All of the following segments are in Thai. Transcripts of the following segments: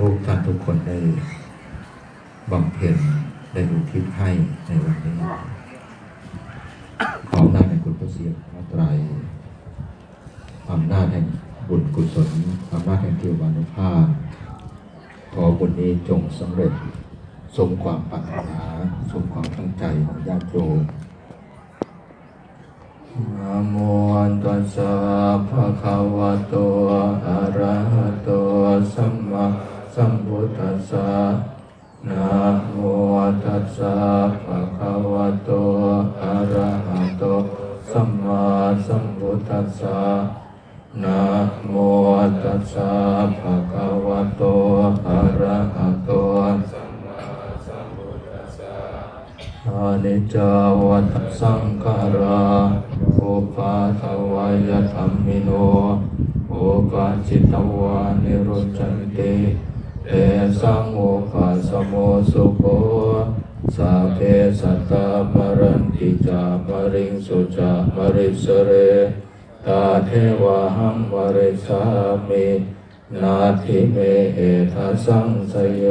ทุกท่านทุกคนได้บำเพ็ญได้อุทิศให้ในวันนี้ ขออำนาจแห่งคุณพระเสียรพระไตรอำนาจแห่งบุญกุศลอำนาจแห่งเทวานุภาพ ขอบุญนี้จงสำเร็จสมความปรารถนาสมความตั้งใจของญาติโยมนะโมตัสสะภะคะวะโต อะระหะโต สัมมา สัมพุทธัสสะนะโมตัสสะภะคะวะโตอะระหะโตสัมมาสัมพุทธัสสะนะโมตัสสะภะคะวะโตอะระหะโตอานิจาวัฏสังขาราอุปาทวายธรรมิโนอุปาจิตวานิรุจันติ เตสังโอคาสโมสุโคสัพเพสัตตามรันติจามริงสุจามริสเรตาเทวะหังวริสามินาทิเมเอทัสังสยโย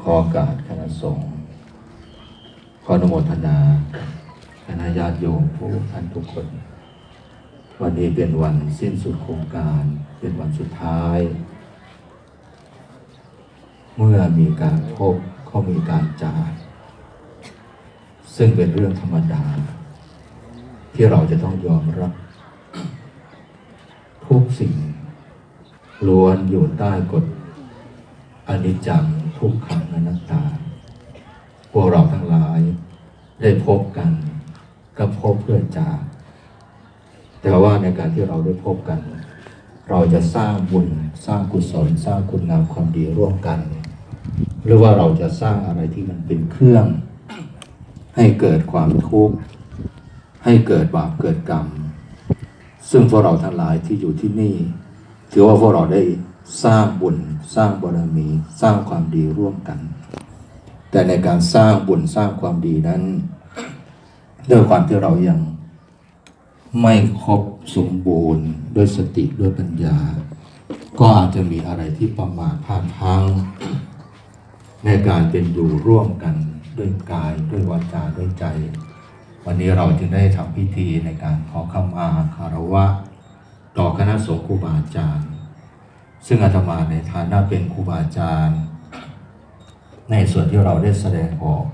ขอโอกาสคณะสงฆ์ขออนุโมทนาะญาติโยมผู้ท่านทุกคน วันนี้เป็นวันสิ้นสุดโครงการ เป็นวันสุดท้าย เมื่อมีการพบก็มีการจาก ซึ่งเป็นเรื่องธรรมดา ที่เราจะต้องยอมรับ ทุกสิ่งล้วนอยู่ใต้กฎอนิจจังทุกขังอนัตตา พวกเราทั้งหลายได้พบกัน ก็พบเพื่อจากแต่ว่าในการที่เราได้พบกัน เราจะสร้างบุญสร้างกุศล สร้างคุณงามความดีร่วมกัน หรือว่าเราจะสร้างอะไรที่มันเป็นเครื่อง ให้เกิดความทุกข์ให้เกิดบาปเกิดกรรม ซึ่งพวกเราทั้งหลายที่อยู่ที่นี่ ถือว่าพวกเราได้สร้างบุญสร้างบารมี สร้างความดีร่วมกัน แต่ในการสร้างบุญสร้างความดีนั้น ด้วยความที่เรายังไม่ครบสมบูรณ์ด้วยสติด้วยปัญญา ก็อาจจะมีอะไรที่ประมาทพลาดพลังในการเป็นอยู่ร่วมกันด้วยกายด้วยวาจาด้วยใจ วันนี้เราจึงได้ทำพิธีในการขอขมาคารวะ ต่อคณะสงฆ์ครูบาอาจารย์ ซึ่งอาตมาในฐานะเป็นครูบาอาจารย์ ในส่วนที่เราได้แสดงออก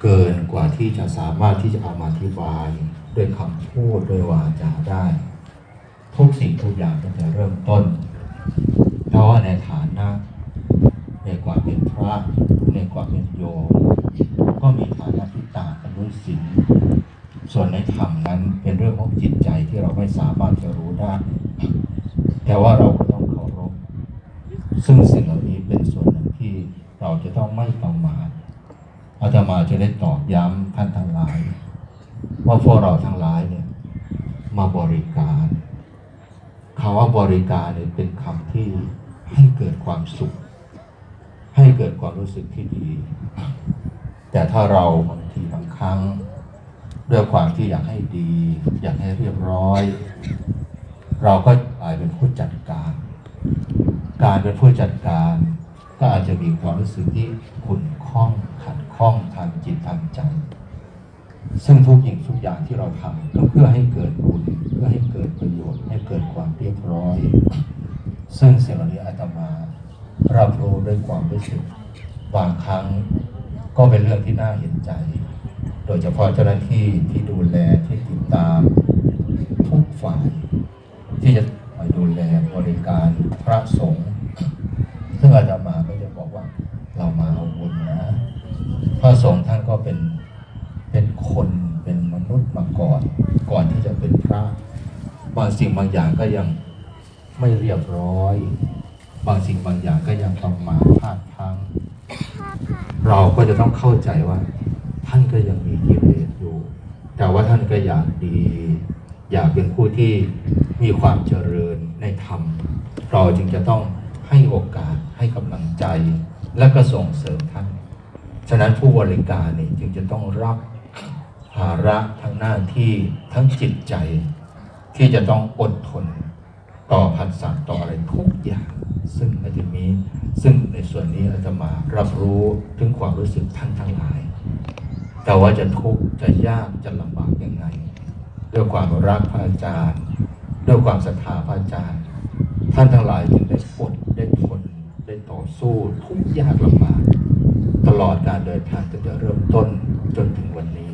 เกินกว่าที่จะสามารถที่จะเอามาอธิบายด้วยคำพูดด้วยวาจาได้ ทุกสิ่งทุกอย่างตั้งแต่เริ่มต้นเพราะว่าในฐานะในความเป็นพระในความเป็นโยมก็มีฐานะที่ต่างกันด้วยศีลส่วนในธรรมนั้นเป็นเรื่องของจิตใจที่เราไม่สามารถจะรู้ได้ แต่ว่าเราก็ต้องเคารพซึ่งสิ่งเหล่านี้เป็นส่วนหนึ่งที่เราจะต้องไม่ประมาท อาตมาจะได้ตอกย้ำท่านทั้งหลาย ว่าพวกเราทั้งหลายเนี่ยมาบริการคำว่าบริการเนี่ยเป็นคำที่ให้เกิดความสุข ให้เกิดความรู้สึกที่ดี แต่ถ้าเราบางทีบางครั้งด้วยความที่อยากให้ดี อยากให้เรียบร้อย เราก็กลายเป็นผู้จัดการ การเป็นผู้จัดการ ก็อาจจะมีความรู้สึกที่ขุ่นข้อง ข้องทางจิตทางใจ ซึ่งทุกอย่างทุกอย่างที่เราทำก็เพื่อให้เกิดบุญเพื่อให้เกิดประโยชน์ให้เกิดความเรียบร้อย ซึ่งสิ่งเหล่านี้อาตมารับรู้ด้วยความรู้สึกบางครั้งก็เป็นเรื่องที่น่าเห็นใจ โดยเฉพาะเจ้าหน้าที่ที่ดูแลที่ติดตามทุกฝ่าย ที่จะคอยดูแลบริการพระสงฆ์ซึ่งอาตมาก็จะบอกว่าเรามาเอาบุญนะ พระสงฆ์ท่านก็เป็นเป็นคนเป็นมนุษย์มาก่อน ก่อนที่จะเป็นพระ บางสิ่งบางอย่างก็ยังไม่เรียบร้อย บางสิ่งบางอย่างก็ยังต้องมาพลาดพังเราก็จะต้องเข้าใจว่า ท่านก็ยังมีกิเลสอยู่ แต่ว่าท่านก็อยากดี อยากเป็นผู้ที่มีความเจริญในธรรม เราจึงจะต้องให้โอกาสให้กำลังใจ และก็ส่งเสริมท่าน ฉะนั้นผู้บริการนี่จึงจะต้องรับภาระทั้งหน้าที่ทั้งจิตใจ ที่จะต้องอดทนต่อพันสัตว์ต่ออะไรทุกอย่าง ซึ่งอาจจะมีซึ่งในส่วนนี้อาจจะมารับรู้ถึงความรู้สึกท่านทั้งหลาย แต่ว่าจะทุกข์จะยากจะลำบากยังไง ด้วยความรักพระอาจารย์ ด้วยความศรัทธาพระอาจารย์ ท่านทั้งหลายจึงได้อดได้ทนได้ต่อสู้ทุกยากลำบากตลอดการเดินทางตั้งแต่เริ่มต้นจนถึงวันนี้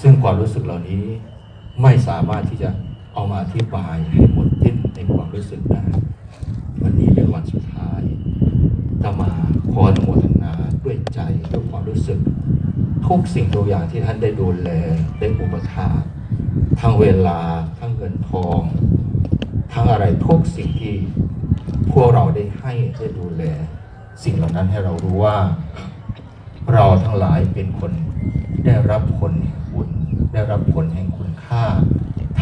ซึ่งความรู้สึกเหล่านี้ไม่สามารถที่จะ เอามาอธิบายให้หมดสิ้นในความรู้สึกได้วันนี้เป็นวันสุดท้ายจะมาขออนุโมทนาด้วยใจด้วยความรู้สึก ทุกสิ่งทุกอย่างที่ท่านได้ดูแลได้อุปถากทั้งเวลาทั้งเงินทอง ทั้งอะไรทุกสิ่งที่พวกเราได้ให้ได้ดูแล สิ่งเหล่านั้นให้เรารู้ว่า เราทั้งหลายเป็นคนได้รับผลแห่งบุญได้รับผลแห่งคุณค่า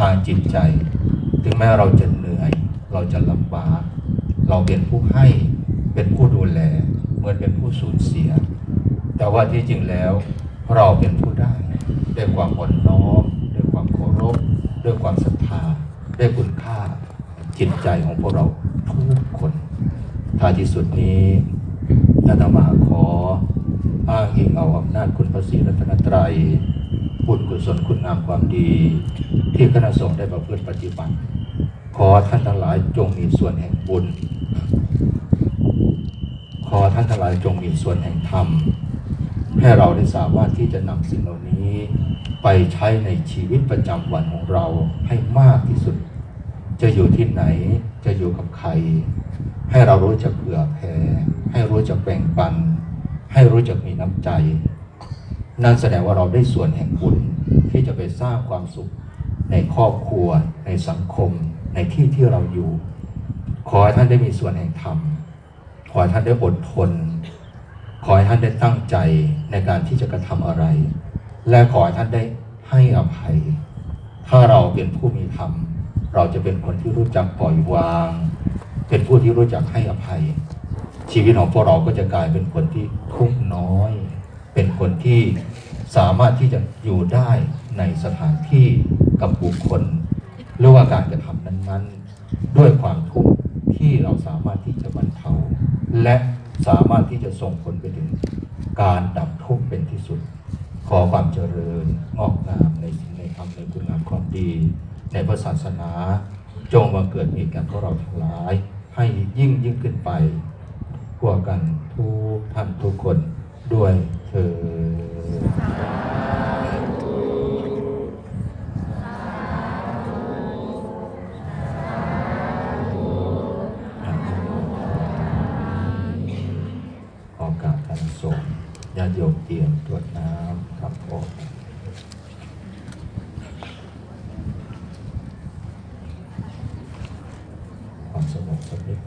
างจิตใจ ถึงแม้เราจะเหนื่อย เราจะลำบาก เราเป็นผู้ให้เป็นผู้ดูแล เหมือนเป็นผู้สูญเสีย แต่ว่าที่จริงแล้วเราเป็นผู้ได้ ด้วยความอ่อนน้อม ด้วยความเคารพ ด้วยความศรัทธา ด้วยคุณค่าจิตใจของพวกเราทุกคนท้ายที่สุดนี้อาตมาขออ้างอิงเอาอำนาจคุณพระศรีรัตนตรัยบุญกุศลคุณงามความดี ที่คณะสงฆ์ได้ประพฤติปฏิบัติ ขอท่านทั้งหลายจงมีส่วนแห่งบุญ ขอท่านทั้งหลายจงมีส่วนแห่งธรรม ให้เราได้สามารถที่จะนำสิ่งเหล่านี้ ไปใช้ในชีวิตประจำวันของเราให้มากที่สุด จะอยู่ที่ไหนจะอยู่กับใคร ให้เรารู้จักเผื่อแผ่ให้รู้จักแบ่งปัน ให้รู้จักมีน้ำใจ นั่นแสดงว่าเราได้ส่วนแห่งบุญที่จะไปสร้างความสุข ในครอบครัว ในสังคม ในที่ที่เราอยู่ ขอให้ท่านได้มีส่วนแห่งธรรม ขอให้ท่านได้อดทน ขอให้ท่านได้ตั้งใจในการที่จะกระทำอะไร และขอให้ท่านได้ให้อภัย ถ้าเราเป็นผู้มีธรรม เราจะเป็นคนที่รู้จักปล่อยวาง เป็นผู้ที่รู้จักให้อภัย ชีวิตของพวกเราก็จะกลายเป็นคนที่ทุกข์น้อย เป็นคนที่สามารถที่จะอยู่ได้ ในสถานที่กับบุคคล หรือว่าการกระทำนั้นๆ ด้วยความทุกข์ที่เราสามารถที่จะบรรเทา และสามารถที่จะส่งผลไปถึงการดับทุกข์เป็นที่สุด ขอความเจริญงอกงามในสิ่งในธรรมในคุณงามความดี ในพระศาสนา จงมาเกิดมีแก่พวกเราทั้งหลาย ให้ยิ่งยิ่งขึ้นไปพวกกันทุกท่านทุกคนด้วยเธอญ ขอการทันสงฆ์ญาติโยมเตรียมตรวจน้ำครับผม ความสงบสักนิด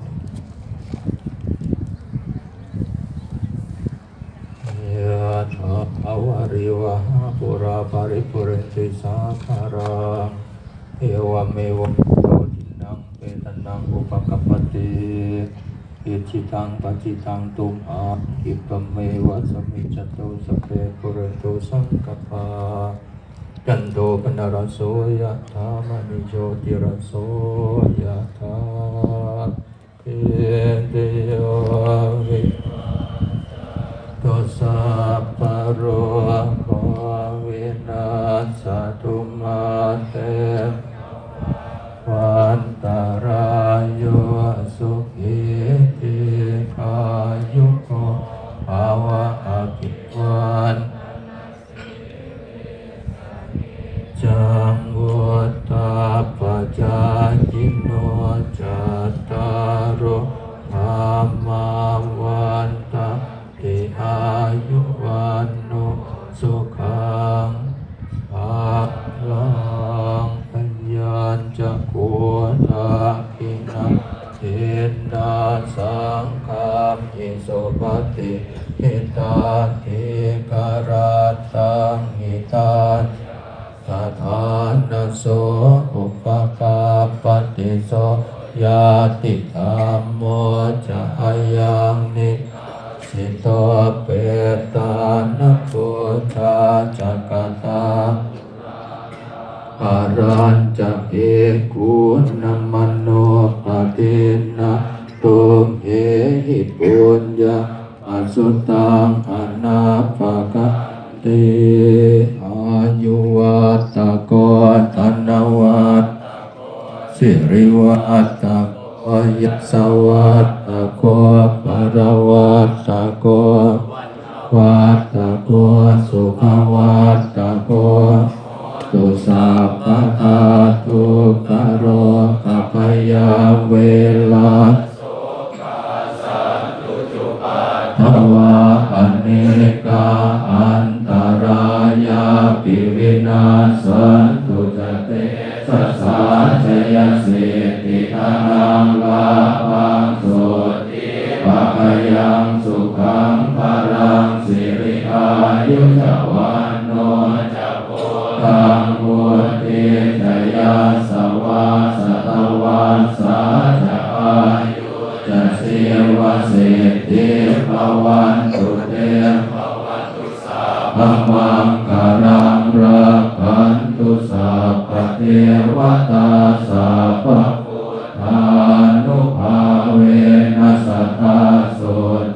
ยะถาภาวริวหาปุราปาริปุเรนติสาคาราเอวเมวะโตทินังเปตนังอุปกัปติอิจิตังปจิตังตุมหาอิปเมวะสมิจจโตสพเพปุเรนโตสังกปา จันโทปนรโสยะธามณิโชติรโสยะธาเอเตโยวิตุสัพพะโรโควินาสตุมาเต อุปกาปฏิโสยาติธรรมโมจายังนิสิโตเปตานพุทธาจักตารัญจะเอกุณมโนปฏินะตุมเหหิปุญญาอสุตังอนาปกะเต ยุวัตตะโกธนวัตสิริวัตตะโกยัสวัตตะโกปารวัตตะโกวัตตะโกสุขวัตตะโกตุสาปะทา วตาสัพพะพุทธานุภาเวนัสสตาโส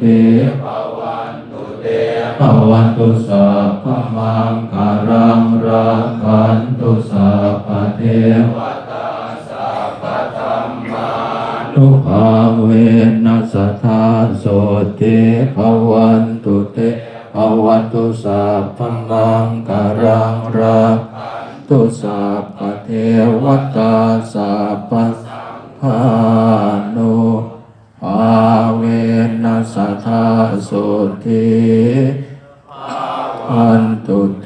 ติภวันตุเตภวันตุสัพพมังคารังรักขันตุสัพเทวตาสัพพธรรมานุภาเวนัสสตาโสติภวันตุเตภวันตุสัพพมังคารังรักขัน ตุสัพพเทวตาสัพพานุอาเวนัสธาสุทีอันตุเต